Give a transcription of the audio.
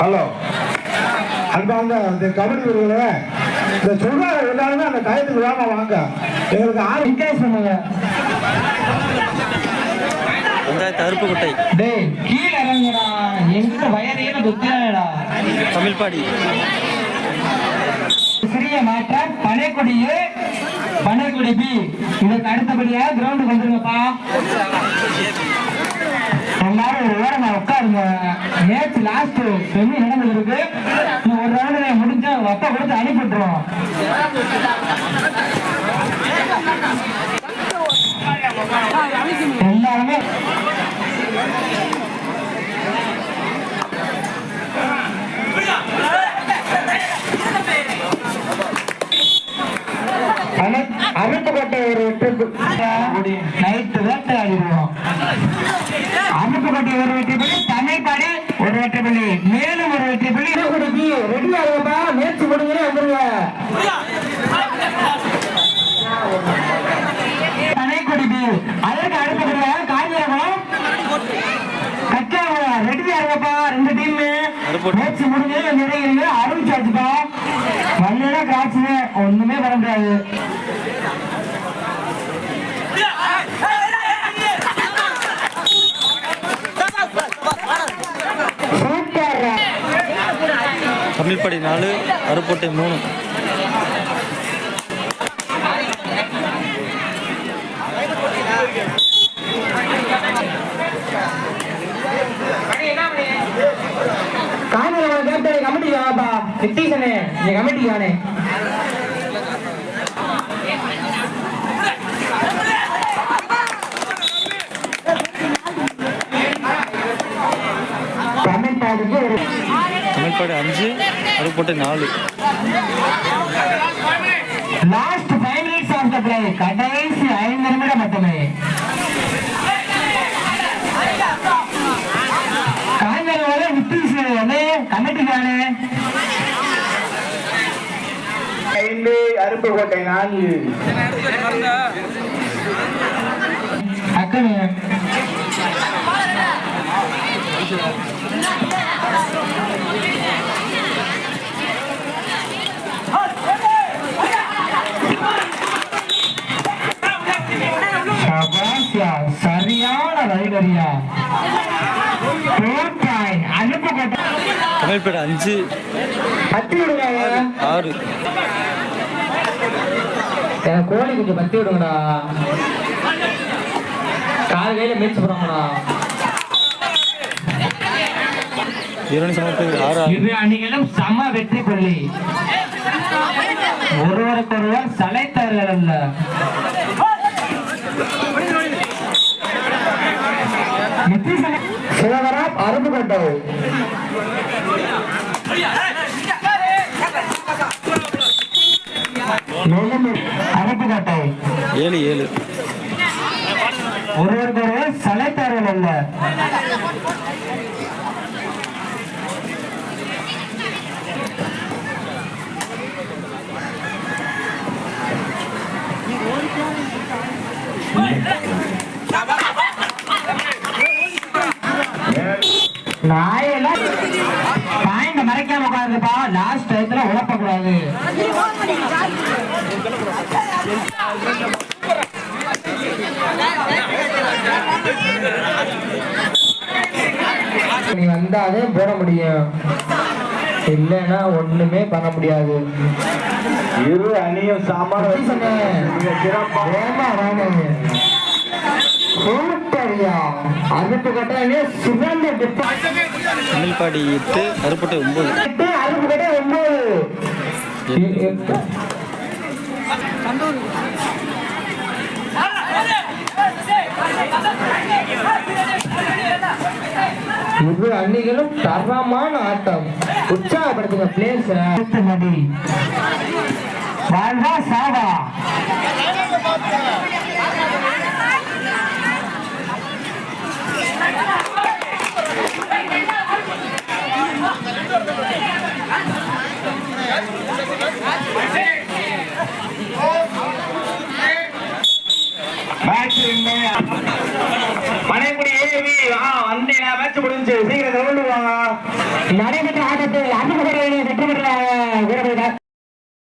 Hello. அன்பார்ந்த அந்த கபடி வீரர்களே இந்த சொல்ற எல்லாருமே அந்த டயத்துக்கு வேமா வாங்க. எங்களுக்கு ஆறு என்கரேஜ் பண்ணுங்க அருப்புக்கோட்டை டேய் கீழ இறங்குடா. எங்க வயதையில குத்திராடா தமிழ்பாடி சிறிய மாற்றம் பனைக்குடியே பனைக்குடி பி. இதுக்கு அடுத்தபடியா கிரவுண்டுக்கு வந்துருங்கப்பா. எல்லாரும் ஒரு ஓரமா உட்காருங்க. மேட்ச் லாஸ்ட் செமி இன்னும் ஒரு ரவுண்டு முடிஞ்சா அப்பா கொடுத்து அனுப்பிட்டுருவோம் எல்லாருமே அருப்புக்கோட்டை ஒரு நைட்டு வேட்டை ஆடிடுவோம் அருப்புக்கோட்டை ஒரு வெற்றி புள்ளி தமிழ்பாடி ஒரு வெற்றி புள்ளி. மேலும் ஒரு வெற்றி புள்ளி. குடிக்கி ரெடி ஆகுப்பா முயற்சி முடிஞ்சே வந்துருங்க. தனைக்குடிபி அதற்கு அடுத்தபடியாக காஞ்சிரகுளம் கச்சாகுளம் ரெடி ஆகுப்பா ரெண்டு டீம் முயற்சி முடிஞ்சு நிறைய அறிவிச்சாச்சுப்பா வரலன்னா காட்சி ஒண்ணுமே பண்ண முடியாது. தமிழ்படி நாலு அருப்புக்கோட்டை மூணு. காஞ்சிரகுளம் கேப்டன் கமிட்டி வாப்பா நித்தீசனே நீ கமிட்டி யானே தமிழ்பாடி அஞ்சு அருப்புக்கோட்டை நாலு. Last five minutes of the play கடைசி ஐந்து நிமிடம் மட்டுமே. காய்கறியோட நித்தீஷ் அண்ணே கமிட்டிக்கானே ஐந்து அருப்புக்கோட்டை நான்கு. அக்கனு சரியான அனுப்பப்பட்ட தமிழ்பாடி அஞ்சு. பத்தி விடுங்க ஆறு. கோழி கொஞ்சம் பத்தி விடுங்கடா. கால் கையில மீட்ஸ் போடுறாங்கடா இரண்டு சமத்து ஆறு இது அணிகளும் சம வெற்றி புள்ளி ஒருவருக்கொருவர் சளைத்தார்கள் அல்ல. சிவகரம் அருப்புக்கோட்டை அருப்புக்கோட்டை ஏழு ஏழு. ஒருவருக்கொருவர் சளைத்தார்கள் அல்ல. மறைக்காம உட்காருப்பா லாஸ்ட் டயத்துல உழப்ப கூடாது நீ வந்தாலே போட முடியும். இல்லைன்னா ஒண்ணுமே பண்ண முடியாது. இரு அணியும் சமர தமிழ்பாடி எட்டு அருப்புக்கோட்டை ஒன்பது. இரு அணிகளும் தரமான ஆட்டம். உற்சாகப்படுத்துங்க பிளேஸ் வாழ்வா சாவா வந்தேன் மேட்ச் முடிஞ்சு சீக்கிரம் நடைபெற்ற ஆட்டத்தில் அதிபர் வெற்றி பெற்ற வீரர்கள்